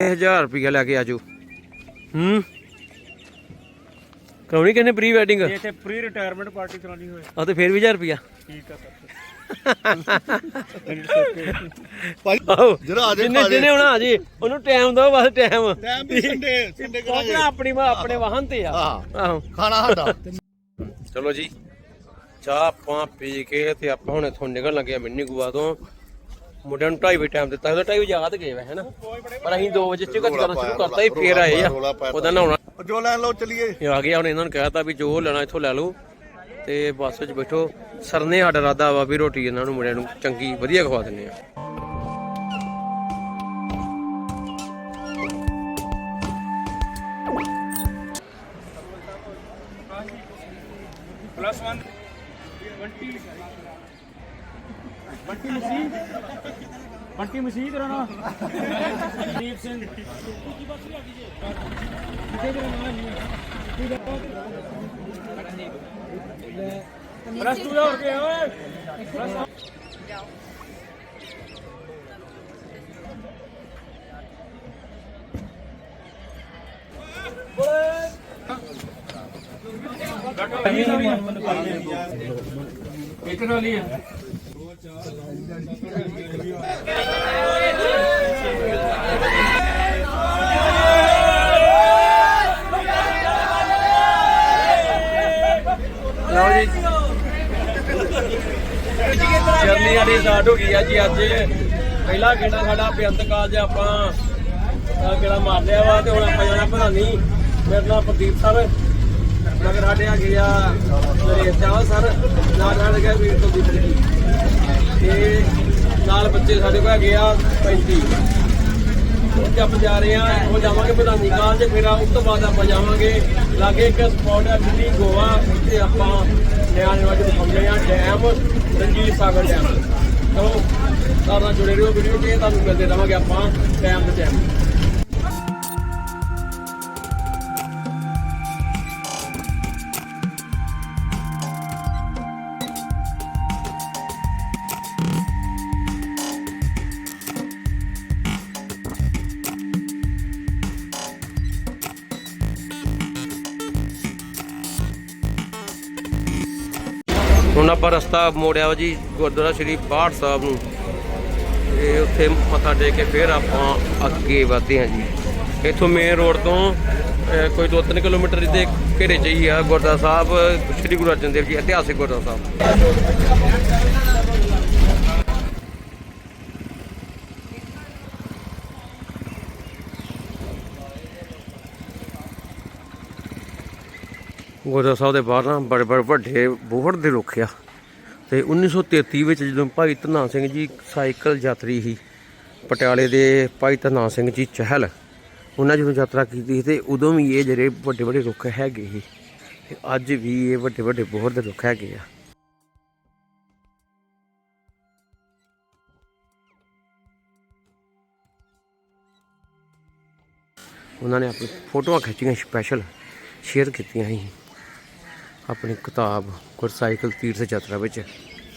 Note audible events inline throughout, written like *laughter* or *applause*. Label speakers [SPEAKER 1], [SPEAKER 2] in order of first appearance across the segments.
[SPEAKER 1] 1000 ਰੁਪਇਆ ਲੈ ਕੇ ਆਜੋ ਹੂੰ। ਕਰਾਉਣੀ ਕਿਹਨੇ ਪ੍ਰੀ ਵੈਡਿੰਗ?
[SPEAKER 2] ਜੇ ਇੱਥੇ ਪ੍ਰੀ ਰਿਟਾਇਰਮੈਂਟ ਪਾਰਟੀ ਕਰਾਉਣੀ ਹੋਏ।
[SPEAKER 1] ਆ ਤੇ ਫੇਰ ਵੀ 1000 ਰੁਪਇਆ
[SPEAKER 2] ਠੀਕ ਆ ਸਰ। *laughs*
[SPEAKER 1] ਆਹੋ
[SPEAKER 3] ਜਿਹੜਾ ਆ
[SPEAKER 1] ਜਿੰਨੇ
[SPEAKER 3] ਖਾ
[SPEAKER 1] ਜਿੰਨੇ ਹੋਣਾ ਆ ਜੀ ਉਹਨੂੰ ਟਾਈਮ ਦੋ ਬਸ ਟਾਈਮ
[SPEAKER 3] ਟਾਈਮ ਵੀ ਸੰਡੇ ਸੰਡੇ
[SPEAKER 1] ਪਹੁੰਚਣਾ ਆਪਣੀ ਆਪਣੇ ਵਾਹਨ ਤੇ ਆ। ਆਹੋ।
[SPEAKER 3] ਖਾਣਾ ਸਾਡਾ।
[SPEAKER 1] ਚਲੋ ਜੀ ਚਾਹ ਆਪਾਂ ਪੀ ਕੇ ਤੇ ਆਪਾਂ ਹੁਣ ਇੱਥੋਂ ਨਿਕਲਣ ਲੱਗੇ ਆ ਮਿੰਨੀ ਗੋਆ ਤੋਂ। ਮੁੰਡਿਆਂ ਨੂੰ 2:30 ਵਜੇ ਟਾਈਮ ਦਿੱਤਾ ਉਹਦਾ 2:30 ਵਜੇ ਯਾਦ ਗਏ ਵੇ ਹੈਨਾ? ਪਰ ਅਸੀਂ 2 ਵਜੇ ਚਿਕਨ ਕਰਨਾ ਸ਼ੁਰੂ ਕਰਤਾ ਹੀ ਫੇਰ ਆਏ ਆ। ਉਹਦਾ ਨਹਾਉਣਾ
[SPEAKER 3] ਜੋ ਲੈਣ ਲਓ ਚਲੀਏ।
[SPEAKER 1] ਇਹ ਆ ਗਿਆ ਹੁਣ ਇਹਨਾਂ ਨੂੰ ਕਹਿਤਾ ਵੀ ਜੋ ਲੈਣਾ ਇੱਥੋਂ ਲੈ ਲਓ। ਤੇ ਬੱਸ ਵਿੱਚ ਬੈਠੋ। ਸਰਨੇ ਸਾਡਾ ਇਰਾਦਾ ਵਾ ਵੀ ਰੋਟੀ ਇਹਨਾਂ ਨੂੰ ਮੁੰਡਿਆਂ ਨੂੰ ਚੰਗੀ ਵਧੀਆ ਖਵਾ ਦਿੰਨੇ ਆ।
[SPEAKER 2] ਪਲੱਸ 1 20 ਬੰਟੀ ਮਸੀਹ। ਬੰਟੀ ਮਸੀਹ ਕਰਾਣਾ ਦੀਪ ਸਿੰਘ। ਪਲੱਸ 2 ਹੋਰ ਗਿਆ ਓਏ? ਇੱਕ ਟਰਾਲੀ ਹੈ।
[SPEAKER 1] ਲਓ ਜੀ। ਜਰਨੀ ਸਾਡੀ ਸਟਾਰਟ ਹੋ ਗਈ ਆ ਜੀ ਅੱਜ। ਪਹਿਲਾ ਗੇੜਾ ਸਾਡਾ ਬੇਅੰਤ ਕਾਲਜ ਆਪਾਂ, ਅਹ, ਗੇੜਾ ਮਾਰ ਲਿਆ ਵਾ ਤੇ ਹੁਣ ਆਪਾਂ ਜਾਣਾ ਭਰਾਨੀ ਮੇਰੇ ਨਾਲ ਪ੍ਰਦੀਪ ਸਰ, ਮਗਰ ਸਾਡੇ ਆ ਗਿਆ ਨਰੇਸ਼ ਚਾਹ ਸਰ, ਨਾਲ ਨਾਲ ਗਿਆ ਵੀਰ ਤੋਂ ਜੀ ਤੇ ਨਾਲ ਬੱਚੇ ਸਾਡੇ ਕੋਲ ਹੈਗੇ ਆ 35 ਉੱਥੇ ਆਪਾਂ ਜਾ ਰਹੇ ਆ, ਉਹ ਜਾਵਾਂਗੇ ਪ੍ਰਧਾਨੀ ਕਾਲ ਤੇ, ਫਿਰ ਉਸ ਤੋਂ ਬਾਅਦ ਆਪਾਂ ਜਾਵਾਂਗੇ। ਲਾਗੇ ਇੱਕ ਸਪੌਟ ਹੈ ਦਿੱਲੀ, ਗੋਆ ਉੱਥੇ ਆਪਾਂ ਨਿਆਣੇ ਵਾਜੇ ਦਿਖਾਉਂਦੇ ਆ, ਡੈਮ, ਰਣਜੀਤ ਸਾਗਰ ਡੈਮ। ਚਲੋ ਸਾਰਾ ਜੁੜੇ ਰਹੋ ਵੀਡੀਓ ਤੇ ਤੁਹਾਨੂੰ ਮਿਲਦੇ ਰਵਾਂਗੇ ਆਪਾਂ ਟਾਈਮ ਤੇ ਟਾਈਮ ਆਪਾਂ ਰਸਤਾ ਮੋੜਿਆ ਵਾ ਜੀ, ਗੁਰਦੁਆਰਾ ਸ਼੍ਰੀ ਬਾੜ ਸਾਹਿਬ ਨੂੰ। ਤੇ ਉੱਥੇ ਮੱਥਾ ਟੇਕ ਕੇ ਫਿਰ ਆਪਾਂ ਅੱਗੇ ਵਧਦੇ ਹਾਂ ਜੀ। ਇੱਥੋਂ ਮੇਨ ਰੋਡ ਤੋਂ ਕੋਈ 2-3 ਕਿਲੋਮੀਟਰ ਦੇ ਘੇਰੇ 'ਚ ਹੀ ਆ ਗੁਰਦੁਆਰਾ ਸਾਹਿਬ, ਸ਼੍ਰੀ ਗੁਰੂ ਅਰਜਨ ਦੇਵ ਜੀ, ਇਤਿਹਾਸਿਕ ਗੁਰਦੁਆਰਾ ਸਾਹਿਬ। ਗੁਰਦੁਆਰਾ ਸਾਹਿਬ ਦੇ ਬਾਹਰ ਨਾ ਬੜੇ ਬੜੇ ਵੱਡੇ ਬੋਹੜ ਦੇ ਰੁੱਖ ਆ। ਤੇ 1933 ਵਿੱਚ ਜਦੋਂ ਭਾਈ ਧਨਾ ਸਿੰਘ ਜੀ ਸਾਈਕਲ ਯਾਤਰੀ ਸੀ, ਪਟਿਆਲੇ ਦੇ ਭਾਈ ਧਨਾ ਸਿੰਘ ਜੀ ਚਹਿਲ, ਉਹਨਾਂ ਜਦੋਂ ਯਾਤਰਾ ਕੀਤੀ ਸੀ ਤੇ ਉਦੋਂ ਵੀ ਇਹ ਜਿਹੜੇ ਵੱਡੇ ਵੱਡੇ ਰੁੱਖ ਹੈਗੇ ਸੀ, ਤੇ ਅੱਜ ਵੀ ਇਹ ਵੱਡੇ ਵੱਡੇ ਬੋਹਰ ਦੇ ਰੁੱਖ ਹੈਗੇ ਆ। ਉਹਨਾਂ ਨੇ ਆਪਣੀ ਫੋਟੋਆਂ ਖਿੱਚੀਆਂ ਸਪੈਸ਼ਲ ਸ਼ੇਅਰ ਕੀਤੀਆਂ ਸੀ। ਆਪਣੀ ਕਿਤਾਬ ਗੁਰਸਾਈਕਲ ਤੀਰਥ ਯਾਤਰਾ ਵਿੱਚ।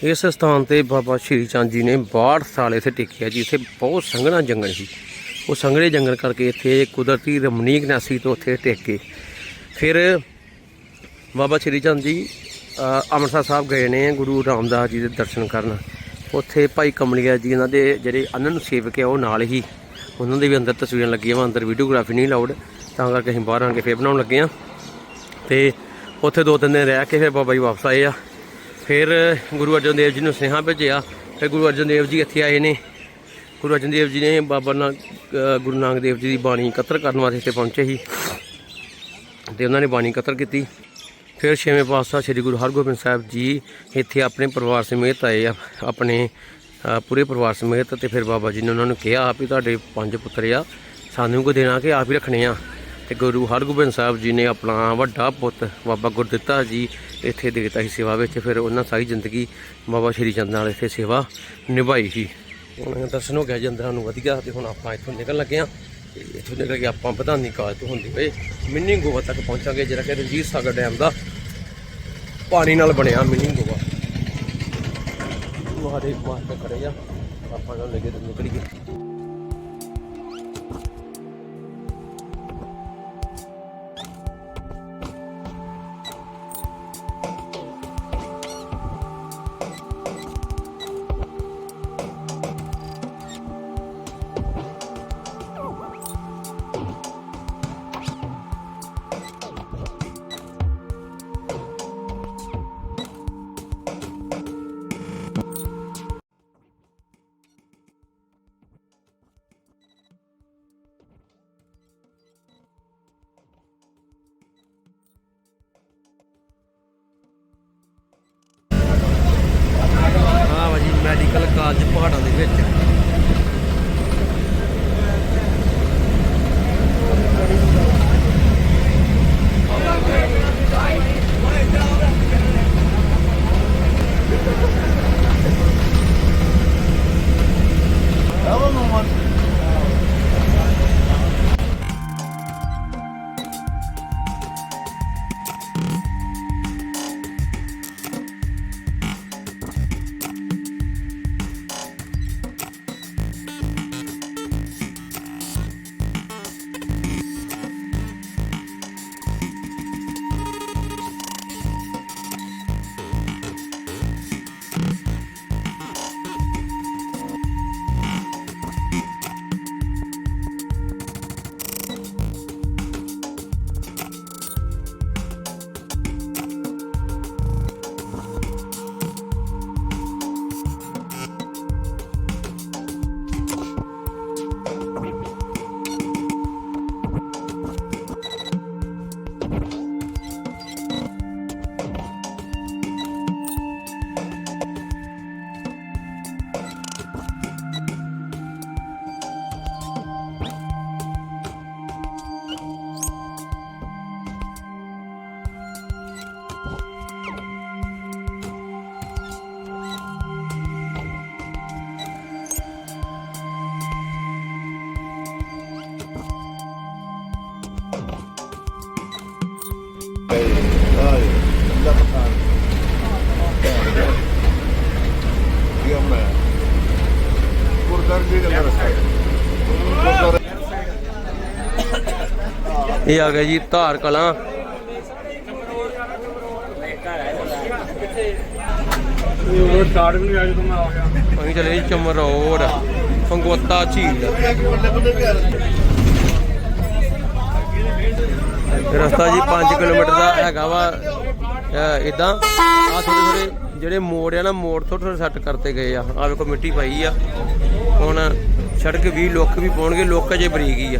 [SPEAKER 1] ਇਸ ਸਥਾਨ ਤੇ ਬਾਬਾ ਸ਼੍ਰੀ ਚੰਦ ਜੀ ਨੇ 62 ਸਾਲ ਇੱਥੇ ਟਿਕਿਆ ਜੀ, ਇੱਥੇ ਬਹੁਤ ਸੰਘਣਾ ਜੰਗਲ ਸੀ। ਉਹ ਸੰਘਣੇ ਜੰਗਲ ਕਰਕੇ ਇੱਥੇ ਕੁਦਰਤੀ ਰਮਣੀਕ ਨਾਸੀ ਤੋਂ ਉੱਥੇ ਟਿਕ ਗਏ ਫਿਰ ਬਾਬਾ ਸ਼੍ਰੀ ਚੰਦ ਜੀ ਅੰਮ੍ਰਿਤਸਰ ਸਾਹਿਬ ਗਏ ਨੇ ਗੁਰੂ ਰਾਮਦਾਸ ਜੀ ਦੇ ਦਰਸ਼ਨ ਕਰਨ। ਉੱਥੇ ਭਾਈ ਕਮਲੀਆ ਜੀ ਇਹਨਾਂ ਦੇ ਜਿਹੜੇ ਅਨੰਨ ਸੇਵਕ ਆ, ਉਹ ਨਾਲ ਹੀ ਉਹਨਾਂ ਦੇ ਵੀ ਅੰਦਰ ਤਸਵੀਰਾਂ ਲੱਗੀਆਂ ਵਾ, ਅੰਦਰ ਵੀਡੀਓਗ੍ਰਾਫੀ ਨਹੀਂ ਲਾਉਡ ਤਾਂ ਕਰਕੇ ਅਸੀਂ ਬਾਹਰ ਆ ਕੇ ਫੇਰ ਬਣਾਉਣ ਲੱਗੇ ਆ। ਤੇ ਉੱਥੇ ਦੋ ਤਿੰਨ ਦਿਨ ਰਹਿ ਕੇ ਫਿਰ ਬਾਬਾ ਜੀ ਵਾਪਸ ਆਏ ਆ। ਫਿਰ ਗੁਰੂ ਅਰਜਨ ਦੇਵ ਜੀ ਨੂੰ ਸੁਨੇਹਾ ਭੇਜਿਆ। ਫਿਰ ਗੁਰੂ ਅਰਜਨ ਦੇਵ ਜੀ ਇੱਥੇ ਆਏ ਨੇ। ਗੁਰੂ ਅਰਜਨ ਦੇਵ ਜੀ ਨੇ ਬਾਬਾ ਨਾ ਗੁਰੂ ਨਾਨਕ ਦੇਵ ਜੀ ਦੀ ਬਾਣੀ ਇਕੱਤਰ ਕਰਨ ਵਾਸਤੇ ਇੱਥੇ ਪਹੁੰਚੇ ਸੀ। ਤੇ ਉਹਨਾਂ ਨੇ ਬਾਣੀ ਇਕੱਤਰ ਕੀਤੀ। ਫਿਰ ਛੇਵੇਂ ਪਾਤਸ਼ਾਹ ਸ੍ਰੀ ਗੁਰੂ ਹਰਗੋਬਿੰਦ ਸਾਹਿਬ ਜੀ ਇੱਥੇ ਆਪਣੇ ਪਰਿਵਾਰ ਸਮੇਤ ਆਏ ਆ, ਆਪਣੇ ਪੂਰੇ ਪਰਿਵਾਰ ਸਮੇਤ। ਤੇ ਫਿਰ ਬਾਬਾ ਜੀ ਨੇ ਉਹਨਾਂ ਨੂੰ ਕਿਹਾ ਵੀ ਤੁਹਾਡੇ ਪੰਜ ਪੁੱਤਰ ਆ। ਸਾਨੂੰ ਕੋ ਦੇਣਾ ਕਿ ਆਪ ਹੀ ਰੱਖਣੇ ਆ? ਤੇ ਗੁਰੂ ਹਰਗੋਬਿੰਦ ਸਾਹਿਬ ਜੀ ਨੇ ਆਪਣਾ ਵੱਡਾ ਪੁੱਤ ਬਾਬਾ ਗੁਰਦਿੱਤਾ ਜੀ ਇੱਥੇ ਦੇਤਾ ਸੀ ਸੇਵਾ ਵਿੱਚ, ਫਿਰ ਉਹਨਾਂ ਸਾਰੀ ਜ਼ਿੰਦਗੀ ਬਾਬਾ ਸ਼੍ਰੀ ਚੰਦ ਨਾਲ ਇੱਥੇ ਸੇਵਾ ਨਿਭਾਈ ਸੀ। ਹੁਣ ਦਰਸ਼ਨ ਹੋ ਗਿਆ, ਜਾਂਦਾ ਨੂੰ ਵਧੀਆ ਤੇ ਹੁਣ ਆਪਾਂ ਇੱਥੋਂ ਨਿਕਲਣ ਲੱਗੇ ਆ ਇੱਥੋਂ ਨਿਕਲ ਕੇ ਆਪਾਂ ਪ੍ਰਧਾਨੀ ਕਾਜ ਤੋਂ ਹੁੰਦੇ ਹੋਏ ਮਿੰਨੀ ਗੋਆ ਤੱਕ ਪਹੁੰਚਾਂਗੇ, ਜਿਹੜਾ ਕਿ ਰਣਜੀਤ ਸਾਗਰ ਡੈਮ ਦਾ ਪਾਣੀ ਨਾਲ ਬਣਿਆ ਮਿੰਨੀ ਗੋਆ। ਮਹਾਰੇ ਮਾਰ ਕੇ ਖੜੇ ਆ। ਆਪਾਂ ਨਾਲ ਲੱਗੇ ਤੇ ਨਿਕਲੀਏ।
[SPEAKER 3] শুভেচ্ছা
[SPEAKER 1] ਇਹ ਆ ਗਿਆ ਜੀ ਧਾਰ ਕਲਾਂ।
[SPEAKER 2] ਉਹ ਸਟਾਰਟ ਵੀ ਨਹੀਂ ਆਇਆ ਜਦੋਂ ਮੈਂ ਆ ਗਿਆ
[SPEAKER 1] ਅਸੀਂ ਚਲੇ ਜੀ ਚਮਰੋੜ ਫੰਗੋਤਾ ਝੀਲ। ਰਸਤਾ ਜੀ 5 ਕਿਲੋਮੀਟਰ ਦਾ ਹੈਗਾ ਵਾ। ਇਦਾਂ ਆ ਥੋੜੇ ਥੋੜੇ ਜਿਹੜੇ ਮੋੜ ਆ ਨਾ, ਮੋੜ ਥੋੜੇ ਥੋੜੇ ਸੈੱਟ ਕਰਤੇ ਗਏ ਆ। ਆ ਵੇਖੋ ਮਿੱਟੀ ਪਾਈ ਆ। ਹੁਣ ਸੜਕ ਵੀ ਲੋਕ ਵੀ ਪਾਉਣਗੇ, ਲੋਕ ਅਜੇ ਬਰੀਕ ਹੀ ਆ।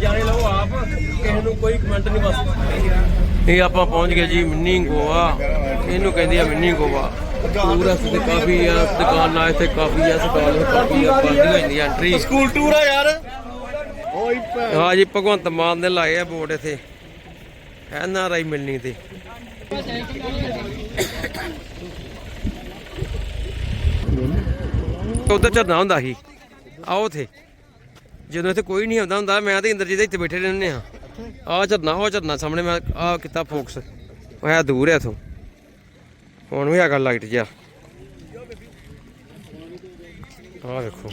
[SPEAKER 1] ਜਾਣੇ ਲਓ ਆਪ ਕਿਸੇ ਨੂੰ ਕੋਈ ਕਮੈਂਟ ਨਹੀਂ ਬਸ। ਇਹ ਆਪਾਂ ਪਹੁੰਚ ਗਏ ਜੀ ਮਿੰਨੀ ਗੋਆ। ਇਹਨੂੰ ਕਹਿੰਦੇ ਆ ਮਿੰਨੀ ਗੋਆ। ਪੂਰਾ ਤੇ ਕਾਫੀ ਆ ਦੁਕਾਨਾਂ ਇੱਥੇ ਕਾਫੀ ਆ ਸਟਾਲ ਕਾਫੀ ਆ ਬੰਦ ਹੋ ਜਾਂਦੀ ਐਂਟਰੀ
[SPEAKER 3] ਸਕੂਲ ਟੂਰ ਆ ਯਾਰ। ਓਏ
[SPEAKER 1] ਹਾਂ ਜੀ ਭਗਵੰਤ ਮਾਨ ਨੇ ਲਾਏ ਆ ਬੋਰਡ ਇੱਥੇ। ਐਨ ਆਰ ਆਈ ਮਿਲਣੀ ਤੇ। ਉਧਰ ਝਰਨਾ ਹੁੰਦਾ ਸੀ। ਆਓ ਉਥੇ। ਜਦੋਂ ਇੱਥੇ ਕੋਈ ਨਹੀਂ ਆਉਂਦਾ ਹੁੰਦਾ ਮੈਂ ਤੇ ਇੰਦਰਜੀਤ ਇੱਥੇ ਬੈਠੇ ਰਹਿੰਦੇ ਆ ਆ ਝਰਨਾ ਉਹ ਝਰਨਾ ਸਾਹਮਣੇ ਮੈਂ ਆ ਕੀਤਾ ਫੋਕਸ। ਉਹ ਹੈ ਦੂਰ ਹੈ ਇਥੋਂ। ਹੁਣ ਵੀ ਹੈਗਾ ਲਾਈਟ ਜਿਹਾ ਆ। ਵੇਖੋ।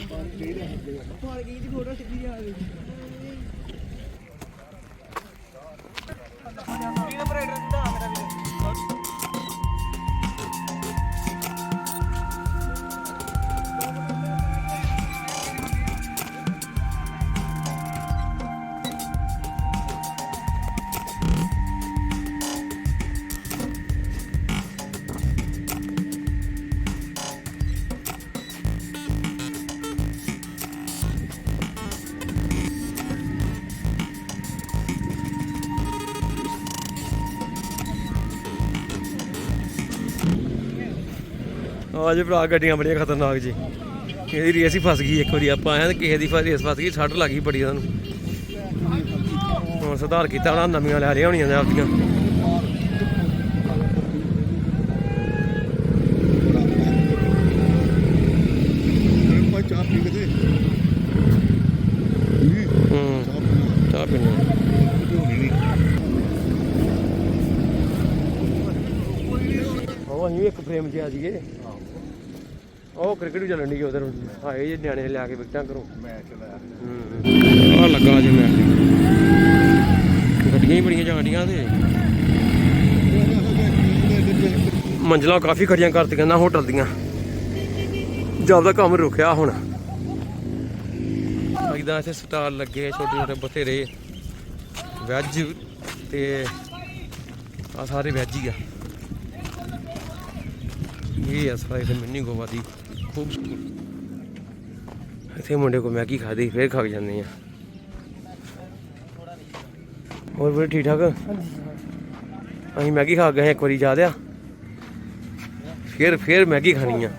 [SPEAKER 1] ਆ ਜੀ ਭਰਾ, ਗੱਡੀਆਂ ਬੜੀਆਂ ਖਤਰਨਾਕ ਜੀ। ਇਹਦੀ ਰੇਸ ਹੀ ਫਸ ਗਈ ਇੱਕ ਵਾਰੀ, ਆਪਾਂ ਆਇਆ ਤੇ ਕਿਸੇ ਦੀ ਰੇਸ ਫਸ ਗਈ ਛੱਡ ਲੱਗੀ ਬੜੀ ਉਹਨਾਂ ਹੁਣ ਸੁਧਾਰ ਕੀਤਾ ਉਹਨਾਂ ਨਵੀਆਂ ਲੈ ਲਿਆ ਹੋਣੀਆਂ ਨੇ ਆਪਦੀਆਂ
[SPEAKER 3] ਚਾਹ ਪੀ ਕੇ
[SPEAKER 1] ਹੂੰ, ਚਾਹ ਪੀਣੀ ਉਹ ਅਸੀਂ ਇੱਕ ਫਰੇਮ 'ਚ ਆ ਜੀਏ ਉਹ ਕ੍ਰਿਕਟ ਵੀ ਚੱਲਣ ਦੀ ਉਧਰ ਹਾਏ ਜੇ ਨਿਆਣੇ ਲਿਆ ਕੇ ਵਿਕਟਾਂ ਕਰੋ
[SPEAKER 3] ਮੈਂ ਚਲਾਇਆ
[SPEAKER 1] ਹੂੰ। ਆ ਲੱਗਾ ਜੀ ਮੈਂ ਗੱਡੀਆਂ ਹੀ ਬੜੀਆਂ ਜਾਂਦੀਆਂ ਤੇ ਮੰਜ਼ਲਾਂ ਕਾਫੀ ਖੜੀਆਂ ਕਰਤੀਆਂ ਨਾ ਹੋਟਲ ਦੀਆਂ ਜ਼ਿਆਦਾ ਕੰਮ ਰੁਕਿਆ ਹੁਣ। ਇਦਾਂ ਇੱਥੇ ਸਟਾਲ ਲੱਗੇ ਛੋਟੇ ਛੋਟੇ ਬਥੇਰੇ। ਵੈਜ ਤੇ ਆ ਸਾਰੇ ਵੈਜ ਹੀ ਆ। ਇਹ ਆ ਸਾਰਾ ਇਹ ਮਿੰਨੀ ਗੋਵਾ ਦੀ। ਇੱਥੇ ਮੁੰਡੇ ਕੋ ਮੈਗੀ ਖਾਦੀ ਫੇਰ ਖਾ ਕੇ ਜਾਂਦੇ ਆ। ਹੋਰ ਵੀ ਠੀਕ ਠਾਕ? ਅਸੀਂ ਮੈਗੀ ਖਾ ਗਏ ਇੱਕ ਵਾਰੀ ਜਾ ਦਿਆ ਫੇਰ ਫੇਰ ਮੈਗੀ ਖਾਣੀ ਆ।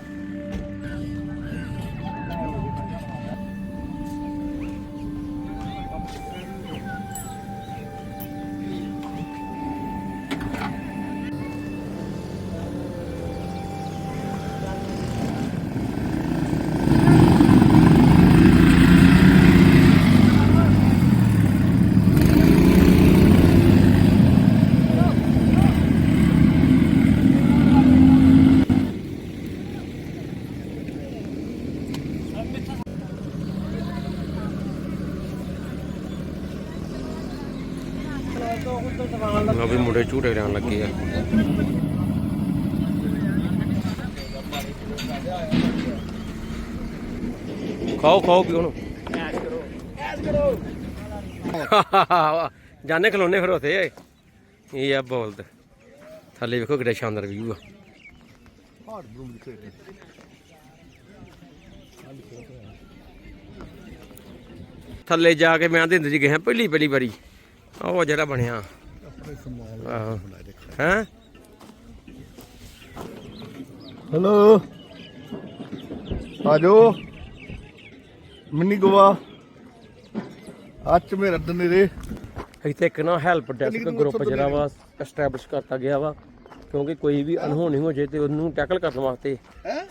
[SPEAKER 1] ਖਾਓ ਪੀਓ ਨੂੰ ਜਾਣੇ ਖਲੋਨੇ ਫਿਰ ਉਥੇ ਇਹ ਆ ਬੋਲਦ। ਥੱਲੇ ਵੇਖੋ ਕਿੱਡਾ ਸ਼ਾਨਦਾਰ ਵਿਊ ਆ।
[SPEAKER 3] ਹਾਰਡ ਬਲੂਮ
[SPEAKER 1] ਥੱਲੇ ਜਾ ਕੇ ਮੈਂ ਦਿੰਦੇ ਜੀ ਗਏ ਪਹਿਲੀ ਪਹਿਲੀ ਵਾਰੀ। ਉਹ ਜਿਹੜਾ ਬਣਿਆ। ਹੈ?
[SPEAKER 3] ਹੈਲੋ ਆਜੋ। ਮਿੰਨੀ ਗੋਆ। ਅੱਜ ਮੇਰਾ ਦਿਨ ਰੇ
[SPEAKER 1] ਇੱਥੇ ਇੱਕ ਨਾ ਹੈਲਪ ਡੈਸਕ ਗਰੁੱਪ ਜਿਹੜਾ ਵਾ ਐਸਟੈਬਲਿਸ਼ ਕਰਤਾ ਗਿਆ ਵਾ ਕਿਉਂਕਿ ਕੋਈ ਵੀ ਅਨਹੋਣੀ ਹੋ ਜੇ ਤੇ ਉਹਨੂੰ ਟੈਕਲ ਕਰਨ ਵਾਸਤੇ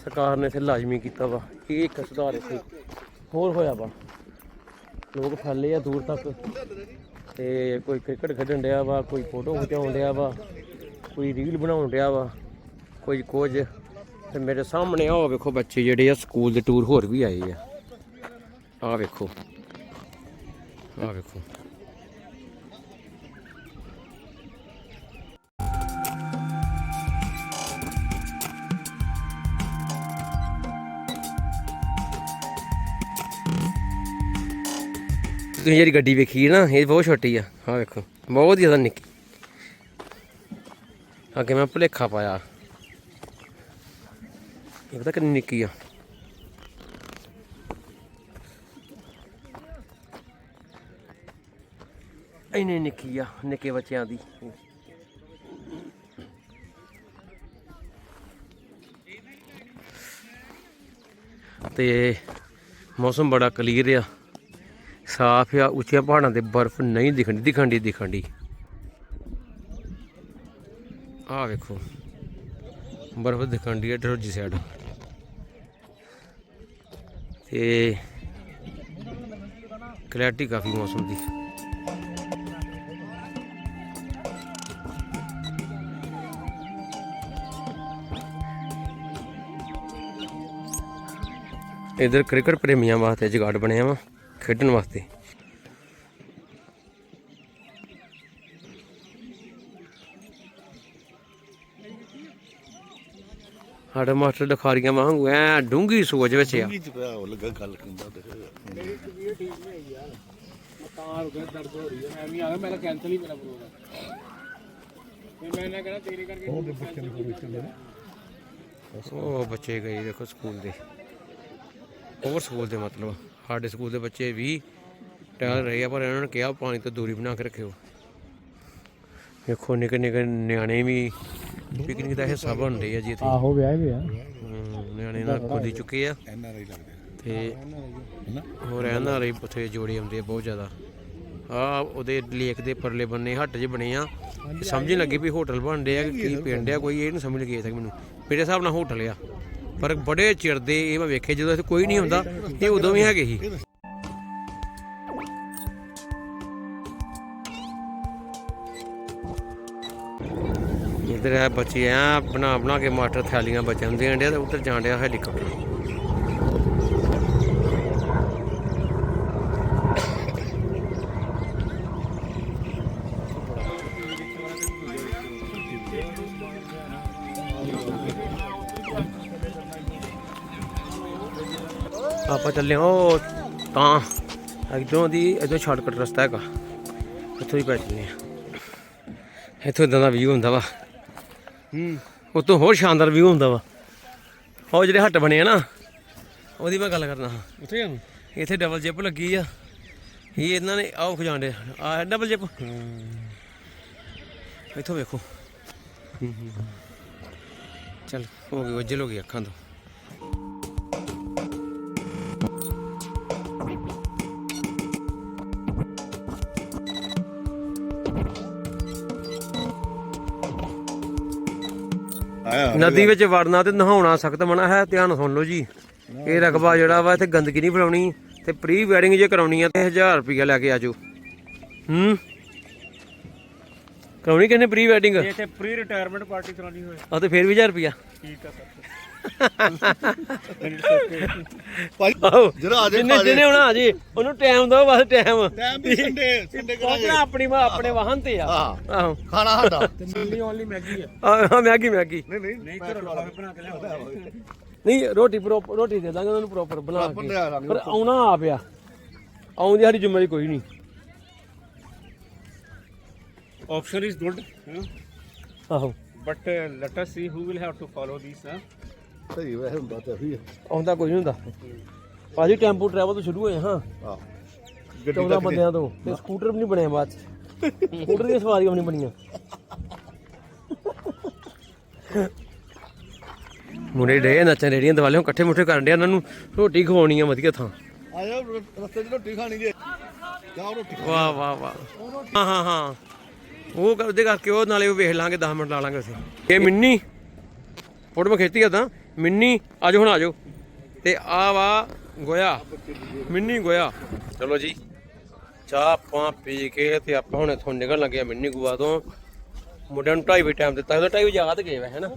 [SPEAKER 1] ਸਰਕਾਰ ਨੇ ਇੱਥੇ ਲਾਜ਼ਮੀ ਕੀਤਾ ਵਾ ਇਹ ਇੱਕ ਸੁਧਾਰ ਇੱਥੇ ਹੋਰ ਹੋਇਆ ਵਾ। ਲੋਕ ਫੈਲੇ ਆ ਦੂਰ ਤੱਕ ਤੇ ਕੋਈ ਕ੍ਰਿਕਟ ਖੇਡਣ ਡਿਆ ਵਾ ਕੋਈ ਫੋਟੋ ਖਿਚਾਉਣ ਡਿਆ ਵਾ ਕੋਈ ਰੀਲ ਬਣਾਉਣ ਡਿਆ ਵਾ ਕੋਈ ਕੁਝ। ਤੇ ਮੇਰੇ ਸਾਹਮਣੇ ਆਹ ਵੇਖੋ ਬੱਚੇ ਜਿਹੜੇ ਆ ਸਕੂਲ ਦੇ ਟੂਰ ਹੋਰ ਵੀ ਆਏ ਆ। ਆਹ ਵੇਖੋ ਆਹ ਵੇਖੋ ਤੁਸੀਂ ਜਿਹੜੀ ਗੱਡੀ ਵੇਖੀ ਨਾ, ਇਹ ਬਹੁਤ ਛੋਟੀ ਆ। ਹਾਂ ਵੇਖੋ, ਬਹੁਤ ਜ਼ਿਆਦਾ ਨਿੱਕੀ। ਅੱਗੇ ਮੈਂ ਭੁਲੇਖਾ ਪਾਇਆ। ਇਹ ਪਤਾ ਕਿੰਨੀ ਨਿੱਕੀ ਆ। ਇੰਨੀ ਨਿੱਕੀ ਆ, ਨਿੱਕੇ ਬੱਚਿਆਂ ਦੀ। ਤੇ ਮੌਸਮ ਬੜਾ ਕਲੀਅਰ ਆ। ਸਾਫ਼ ਆ, ਉੱਚੀਆਂ ਪਹਾੜਾਂ ਤੇ ਬਰਫ਼ ਨਹੀਂ ਦਿਖਣ ਦਿਖਣ ਦੀ ਆਹ ਵੇਖੋ, ਬਰਫ਼ ਦਿਖਣ ਹੈ ਡਰੋਜੀ ਸਾਈਡ ਤੇ ਕਲੈਰਿਟੀ ਕਾਫੀ ਮੌਸਮ ਦੀ। ਇਧਰ ਕ੍ਰਿਕਟ ਪ੍ਰੇਮੀਆਂ ਵਾਸਤੇ ਜਗਾੜ ਬਣਿਆ ਵਾ ਖੇਡਣ ਵਾਸਤੇ। ਸਾਡੇ ਮਾਸਟਰ ਲਖਾਰੀਆਂ ਵਾਂਗੂ ਐ ਡੂੰਗੀ ਸੋਚ ਵਿੱਚ ਆ।
[SPEAKER 3] ਉਹ ਲੱਗਾ ਗੱਲ ਕਰਦਾ ਤੇ।
[SPEAKER 2] ਤਾਂ ਹੋ ਗਿਆ ਦਰਦ ਹੋ ਰਹੀ ਹੈ ਮੈਂ ਵੀ ਆ ਗਿਆ ਮੇਰਾ ਕੈਨਸਲ ਹੀ ਮੇਰਾ ਪ੍ਰੋਗਰਾਮ ਤੇ ਮੈਂ ਨਾ ਕਹਿਣਾ ਤੇਰੇ ਕਰਕੇ
[SPEAKER 3] ਉਹਦੇ ਬੱਚੇ ਨੂੰ। ਕੋਈ ਚੱਲੇ
[SPEAKER 1] ਉਹ ਬੱਚੇ ਗਏ ਦੇਖੋ ਸਕੂਲ ਦੇ। ਹੋਰ ਸਕੂਲ ਦੇ ਮਤਲਬ ਸਾਡੇ ਸਕੂਲ ਦੇ ਬੱਚੇ ਵੀ ਟਹਿਲ ਰਹੇ ਆ ਪਰ ਇਹਨਾਂ ਨੇ ਕਿਹਾ ਪਾਣੀ ਤੋਂ ਦੂਰੀ ਬਣਾ ਕੇ ਰੱਖਿਓ। ਦੇਖੋ ਨਿੱਕੇ ਨਿੱਕੇ ਨਿਆਣੇ ਵੀ ਪਿਕਨਿਕ ਦਾ ਹਿੱਸਾ ਬਣ ਰਹੇ ਆ ਜੀ ਇੱਥੇ।
[SPEAKER 2] ਆਹੋ ਵਿਆਹ ਗਿਆ
[SPEAKER 1] ਹਮ, ਨਿਆਣੇ ਨਾਲ ਕੁੱਦੀ ਚੁੱਕੇ ਆ।
[SPEAKER 3] ਐਨ ਆਰ ਆਈ ਲੱਗਦੇ
[SPEAKER 1] ਤੇ ਹੋਰ ਰਹਿਣ ਵਾਲੇ ਉੱਥੇ ਜੋੜੇ ਆਉਂਦੇ ਆ ਬਹੁਤ ਜ਼ਿਆਦਾ। ਆ ਉਹਦੇ ਲੇਕ ਦੇ ਪਰਲੇ ਬੰਨੇ ਹੱਟ ਜੇ ਬਣੇ ਆ। ਸਮਝ ਨਹੀਂ ਲੱਗੀ ਵੀ ਹੋਟਲ ਬਣਦੇ ਆ ਕਿ ਕੀ ਪਿੰਡ ਆ ਕੋਈ ਇਹ ਨਹੀਂ ਸਮਝ ਲੱਗੀ ਤੱਕ ਮੈਨੂੰ। ਮੇਰੇ ਹਿਸਾਬ ਨਾਲ ਹੋਟਲ ਆ। ਪਰ ਬੜੇ ਚਿਰ ਦੇ ਇਹ ਮੈਂ ਵੇਖੇ, ਜਦੋਂ ਇੱਥੇ ਕੋਈ ਨਹੀਂ ਹੁੰਦਾ, ਇਹ ਉਦੋਂ ਵੀ ਹੈਗੇ ਸੀ। ਇਧਰ ਆ ਬੱਚੇ ਆ ਬਣਾ ਬਣਾ ਕੇ ਮਾਸਟਰ ਥੈਲੀਆਂ ਬੱਚਿਆਂ ਨੂੰ ਦੇਣ ਡਿਆ ਤੇ ਉੱਧਰ ਜਾਣ ਡਿਆ ਹੈਲੀਕਾਪਟਰ ਆਪਾਂ ਚੱਲੇ ਹਾਂ ਉਹ ਤਾਂ ਇੱਧਰੋਂ ਦੀ ਇੱਧਰੋਂ ਸ਼ਾਰਟਕਟ ਰਸਤਾ ਹੈਗਾ। ਇੱਥੋਂ ਹੀ ਪੈ ਚੱਲੇ ਆ ਇੱਥੋਂ ਇਦਾਂ ਦਾ ਵਿਊ ਹੁੰਦਾ ਵਾ। ਹੂੰ। ਉਤੋਂ ਹੋਰ ਸ਼ਾਨਦਾਰ ਵਿਊ ਹੁੰਦਾ ਵਾ। ਉਹ ਜਿਹੜੇ ਹੱਟ ਬਣੇ ਆ ਨਾ ਉਹਦੀ ਮੈਂ ਗੱਲ ਕਰਨਾ ਹਾਂ।
[SPEAKER 2] ਉੱਥੇ
[SPEAKER 1] ਇੱਥੇ ਡਬਲ ਜਿਪ ਲੱਗੀ ਆ। ਇਹ ਇਹਨਾਂ ਨੇ ਆਹ ਖਜਾਂਡੇ ਆ ਡਬਲ ਜਿਪ ਇੱਥੋਂ ਵੇਖੋ। ਚਲ ਹੋ ਗਈ ਵਜਲ ਹੋ ਗਈ ਅੱਖਾਂ ਤੋਂ। ਨਦੀ ਵਿੱਚ ਵੜਨਾ ਤੇ ਨਹਾਉਣਾ ਸਖਤ ਮਨਾ ਹੈ ਧਿਆਨ ਸੁਣ ਲਓ ਜੀ। ਇਹ ਰਕਬਾ ਜਿਹੜਾ ਵਾ ਇੱਥੇ ਗੰਦਗੀ ਨਹੀਂ ਫਲਾਉਣੀ ਤੇ ਪ੍ਰੀ ਵੈਡਿੰਗ ਜੇ ਕਰਾਉਣੀ ਆ ਤੇ 1000 ਰੁਪਇਆ ਲੈ ਕੇ ਆਜੋ ਹੂੰ? ਕਰਾਉਣੀ ਕਿਹਨੇ ਪ੍ਰੀ ਵੈਡਿੰਗ
[SPEAKER 2] ਇੱਥੇ ਪ੍ਰੀ ਰਿਟਾਇਰਮੈਂਟ ਪਾਰਟੀ ਕਰਾਉਣੀ ਹੋਏ।
[SPEAKER 1] ਆ ਤੇ ਫਿਰ ਵੀ 1000 ਰੁਪਇਆ
[SPEAKER 2] ਠੀਕ ਆ ਸਰ।
[SPEAKER 3] ਜਿਹੜਾ ਆ
[SPEAKER 1] ਜਿੰਨੇ ਜਿਹਨੇ ਹੋਣਾ ਜੀ ਉਹਨੂੰ ਟਾਈਮ ਦੋ ਬਸ ਟਾਈਮ
[SPEAKER 3] ਟਾਈਮ ਵੀ ਸੰਡੇ ਸੰਡੇ ਕਰਾਂਗੇ
[SPEAKER 1] ਪਹੁੰਚਣਾ ਆਪਣੀ ਆਪਣੇ ਵਾਹਨ ਤੇ ਆ।
[SPEAKER 3] ਹਾਂ
[SPEAKER 1] ਆਹੋ।
[SPEAKER 3] ਖਾਣਾ ਸਾਡਾ।
[SPEAKER 2] ਓਨਲੀ ਮੈਗੀ ਆ।
[SPEAKER 1] ਆਹ ਮੈਗੀ ਮੈਗੀ।
[SPEAKER 3] ਨਹੀਂ ਨਹੀਂ।
[SPEAKER 2] ਨਹੀਂ ਘਰੋਂ ਲਿਫਾਫੇ ਬਣਾ ਕੇ ਲਿਆਓ।
[SPEAKER 1] ਨਹੀਂ ਰੋਟੀ ਪ੍ਰੋਪਰ ਰੋਟੀ ਦੇ ਦਾਂਗੇ ਉਹਨਾਂ ਪ੍ਰੋਪਰ ਬਣਾ
[SPEAKER 3] Proper
[SPEAKER 1] ਕੇ।
[SPEAKER 3] ਲਿਆ ਦਾਂਗੇ।
[SPEAKER 1] ਪਰ ਆਉਣਾ ਆ। ਪਿਆ ਆਉਂਦੀ ਸਾਡੀ ਜ਼ਿੰਮੇਵਾਰੀ ਕੋਈ ਨਹੀਂ।
[SPEAKER 2] Option is good?
[SPEAKER 1] ਆਹੋ।
[SPEAKER 2] But uh, let us see who will have to follow these huh?
[SPEAKER 3] ਸਹੀ ਵੈਸੇ ਹੁੰਦਾ ਤੇ ਉਹੀ
[SPEAKER 1] ਆਉਂਦਾ ਕੋਈ ਨਹੀਂ ਹੁੰਦਾ। ਭਾਜੀ ਟੈਂਪੂ ਟਰੈਵਲ ਤੋਂ ਸ਼ੁਰੂ ਹੋਏ ਹਾਂ।
[SPEAKER 3] ਆ ਗੱਡੀ
[SPEAKER 1] 14 ਬੰਦਿਆਂ ਤੋਂ। ਤੇ ਸਕੂਟਰ ਵੀ ਨਹੀਂ ਬਣਿਆ ਬਾਅਦ ਚ। ਸਕੂਟਰ ਦੀਆਂ ਸਵਾਰੀਆਂ ਵੀ ਨਹੀਂ ਬਣੀਆਂ। ਮੁੰਡੇ ਡੇ ਨੱਚਣ ਰੇੜੀਆਂ ਦਿਵਾਲਿਓ ਇਕੱਠੇ ਮੁੱਠੇ ਕਰਨ ਡਿਆ ਇਹਨਾਂ ਨੂੰ ਰੋਟੀ ਖਵਾਉਣੀ ਆ ਵਧੀਆ ਥਾਂ।
[SPEAKER 3] ਆਇਆ ਰਸਤੇ 'ਚ ਰੋਟੀ ਖਾਣੀ ਜੇ। ਜਾਓ ਰੋਟੀ
[SPEAKER 1] ਵਾਹ ਵਾਹ ਵਾਹ। ਹਾਂ ਹਾਂ ਹਾਂ। ਉਹ ਕਰ- ਉਹਦੇ ਕਰਕੇ ਉਹ ਨਾਲੇ ਉਹ ਵੇਖ ਲਾਂਗੇ 10 ਮਿੰਟ ਲਾ ਲਾਂਗੇ ਅਸੀਂ। ਇਹ ਮਿੰਨੀ ਫੋਟੋ ਮੈਂ ਖੇਤੀ ਕਰਦਾ ਮਿੰਨੀ ਆਜੋ ਹੁਣ ਆਜੋ। ਤੇ ਆ ਵਾ ਗੋਇਆ ਮਿੰਨੀ ਗੋਇਆ। ਚਲੋ ਜੀ ਚਾਹ ਆਪਾਂ ਪੀ ਕੇ ਤੇ ਆਪਾਂ ਹੁਣ ਇੱਥੋਂ ਨਿਕਲਣ ਲੱਗੇ ਆ ਮਿੰਨੀ ਗੋਆ ਤੋਂ। ਮੁੰਡਿਆਂ ਨੂੰ 2:30 ਵਜੇ ਟਾਈਮ ਦਿੱਤਾ ਉਹਦਾ 2:30 ਵਜੇ ਯਾਦ ਗਏ ਵੇ ਹੈਨਾ?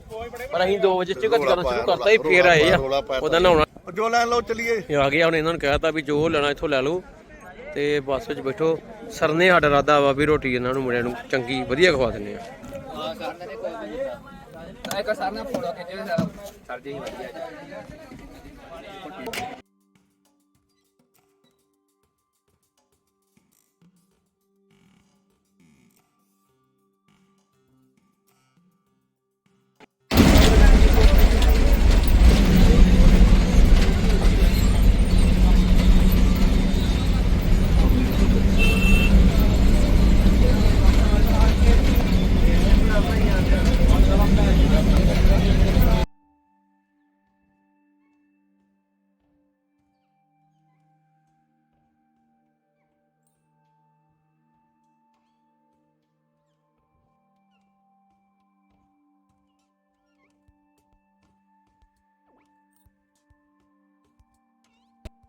[SPEAKER 1] ਪਰ ਅਸੀਂ 2 ਵਜੇ ਚ ਕਰਨਾ ਸ਼ੁਰੂ ਕਰਤਾ ਹੀ ਫੇਰ ਆਏ ਆ। ਉਹਦਾ ਨਹਾਉਣਾ
[SPEAKER 3] ਜੋ ਲੈਣ ਲਓ ਚਲੀਏ।
[SPEAKER 1] ਇਹ ਆ ਗਿਆ ਹੁਣ ਇਹਨਾਂ ਨੂੰ ਕਹਿਤਾ ਵੀ ਜੋ ਲੈਣਾ ਇੱਥੋਂ ਲੈ ਲਓ। ਤੇ ਬੱਸ ਵਿੱਚ ਬੈਠੋ ਸਰਨੇ ਸਾਡਾ ਇਰਾਦਾ ਵਾ ਵੀ ਰੋਟੀ ਇਹਨਾਂ ਨੂੰ ਮੁੰਡਿਆਂ ਨੂੰ ਚੰਗੀ ਵਧੀਆ ਖਵਾ ਦਿੰਦੇ ਆ।
[SPEAKER 2] ਇੱਕ ਸਰ ਨਾਲ ਫੋਟੋ ਖਿੱਚੇ ਸਰ ਸਰ ਜੀ ਵਧੀਆ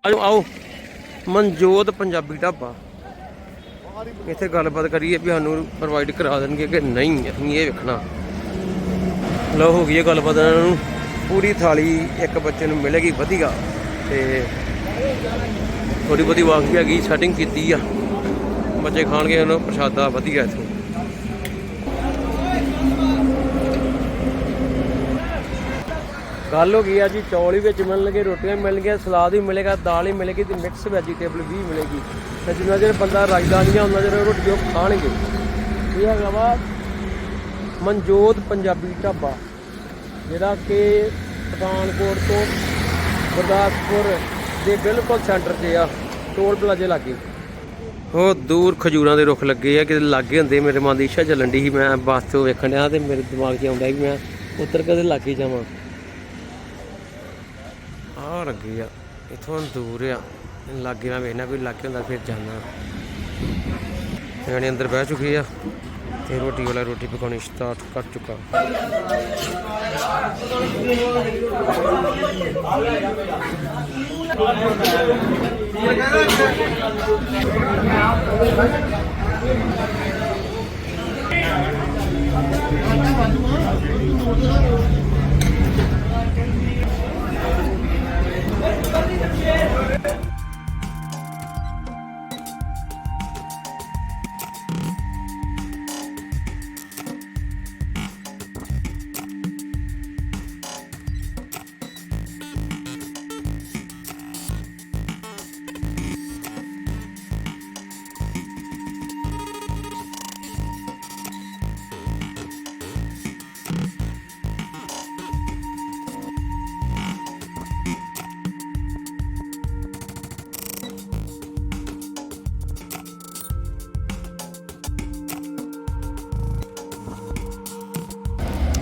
[SPEAKER 1] ਆਓ ਆਓ। ਮਨਜੋਤ ਪੰਜਾਬੀ ਢਾਬਾ। ਇੱਥੇ ਗੱਲਬਾਤ ਕਰੀਏ ਵੀ ਸਾਨੂੰ ਪ੍ਰੋਵਾਈਡ ਕਰਾ ਦੇਣਗੇ ਕਿ ਨਹੀਂ, ਅਸੀਂ ਇਹ ਵੇਖਣਾ। ਲਓ, ਹੋ ਗਈ ਹੈ ਗੱਲਬਾਤ ਇਹਨਾਂ ਨੂੰ। ਪੂਰੀ ਥਾਲੀ ਇੱਕ ਬੱਚੇ ਨੂੰ ਮਿਲੇਗੀ, ਵਧੀਆ। ਤੇ ਥੋੜੀ ਬਹੁਤੀ ਵਾਕਫੀ ਹੈਗੀ ਸੈਟਿੰਗ ਕੀਤੀ ਆ। ਬੱਚੇ ਖਾਣਗੇ, ਉਹਨਾਂ ਨੂੰ ਪ੍ਰਸ਼ਾਦਾ, ਵਧੀਆ ਇੱਥੇ। ਗੱਲ ਹੋ ਗਈ ਆ ਜੀ, ਚੌਲ ਹੀ ਵਿੱਚ ਮਿਲਣਗੇ, ਰੋਟੀਆਂ ਮਿਲਣਗੀਆਂ, ਸਲਾਦ ਵੀ ਮਿਲੇਗਾ, ਦਾਲ ਹੀ ਮਿਲੇਗੀ ਤੇ ਮਿਕਸ ਵੈਜੀਟੇਬਲ ਵੀ ਮਿਲੇਗੀ। ਤੇ ਜਿੰਨਾ ਚਿਰ ਬੰਦਾ ਰਾਜਧਾਨੀਆਂ ਉਹਨਾਂ ਚਿਰ ਰੋਟੀ ਉਹ ਖਾਣਗੇ। ਇਹ ਹੈਗਾ ਵਾ ਮਨਜੋਤ ਪੰਜਾਬੀ ਢਾਬਾ, ਜਿਹੜਾ ਕਿ ਪਠਾਨਕੋਟ ਤੋਂ ਗੁਰਦਾਸਪੁਰ ਦੇ ਬਿਲਕੁਲ ਸੈਂਟਰ 'ਤੇ ਆ, ਟੋਲ ਪਲਾਜ਼ੇ ਲਾਗੇ। ਉਹ ਦੂਰ ਖਜੂਰਾਂ ਦੇ ਰੁੱਖ ਲੱਗੇ ਆ ਕਿ ਲਾਗੇ ਹੁੰਦੇ, ਮੇਰੇ ਮਨ ਦੀ ਇੱਛਾ ਚੱਲਣ ਦੀ ਸੀ, ਮੈਂ ਬੱਸ ਤੋਂ ਵੇਖਣ ਡਿਆ ਤੇ ਮੇਰੇ ਦਿਮਾਗ 'ਚ ਆਉਂਦਾ ਵੀ ਮੈਂ ਉੱਤਰ ਕਦੇ ਲਾਗੇ ਜਾਵਾਂ। ਆ ਲੱਗੇ ਆ, ਇਥੋਂ ਦੂਰ ਆ। ਲਾਗੇ ਨਾਲ ਵੇਖਣਾ, ਕੋਈ ਲਾਗੇ ਹੁੰਦਾ ਫਿਰ ਜਾਣਾ। ਨਿਆਣੇ ਅੰਦਰ ਬਹਿ ਚੁੱਕੇ ਆ ਤੇ ਰੋਟੀ ਵਾਲਾ ਰੋਟੀ ਪਕਾਉਣੀ ਸਟਾਰਟ ਕਰ ਚੁੱਕਾ।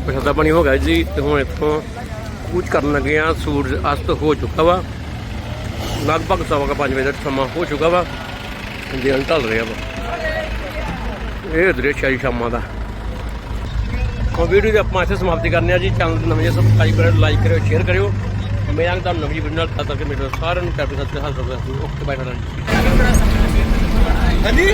[SPEAKER 1] ਪ੍ਰਸ਼ਾਦਾ ਪਾਣੀ ਹੋ ਗਿਆ ਜੀ ਤੇ ਹੁਣ ਇੱਥੋਂ ਕੂਚ ਕਰਨ ਲੱਗੇ ਆ ਸੂਰਜ ਅਸਤ ਹੋ ਚੁੱਕਾ ਵਾ। ਲਗਭਗ ਸਵਾ ਕੁ ਪੰਜ ਵਜੇ ਦਾ ਸਮਾਂ ਹੋ ਚੁੱਕਾ ਵਾ। ਦਿਨ ਢਲ ਰਿਹਾ ਵਾ। ਇਹ ਦ੍ਰਿਸ਼ ਆ ਸ਼ਾਮਾਂ ਦਾ। ਉਹ ਵੀਡੀਓ ਦੀ ਆਪਾਂ ਇੱਥੇ ਸਮਾਪਤੀ ਕਰਨੇ ਆ ਜੀ। ਚੈਨਲ ਨੂੰ ਨਵੇਂ ਸਬਸਕ੍ਰਾਈਬ ਕਰਿਓ ਲਾਈਕ ਕਰਿਓ ਸ਼ੇਅਰ ਕਰਿਓ। ਮੈਂ ਆਂ ਤੁਹਾਨੂੰ ਨਵੀਂ ਵੀਡੀਓ ਨਾਲ, ਤਦ ਤੱਕ ਮੇਰੇ ਸਾਰਿਆਂ ਨੂੰ ਕੈਪਟਨ ਸਤਿ ਹਾਜ਼ਰ ਹੋਇਆ ਓਕੇ ਬਾਏ
[SPEAKER 3] ਹਾਂਜੀ?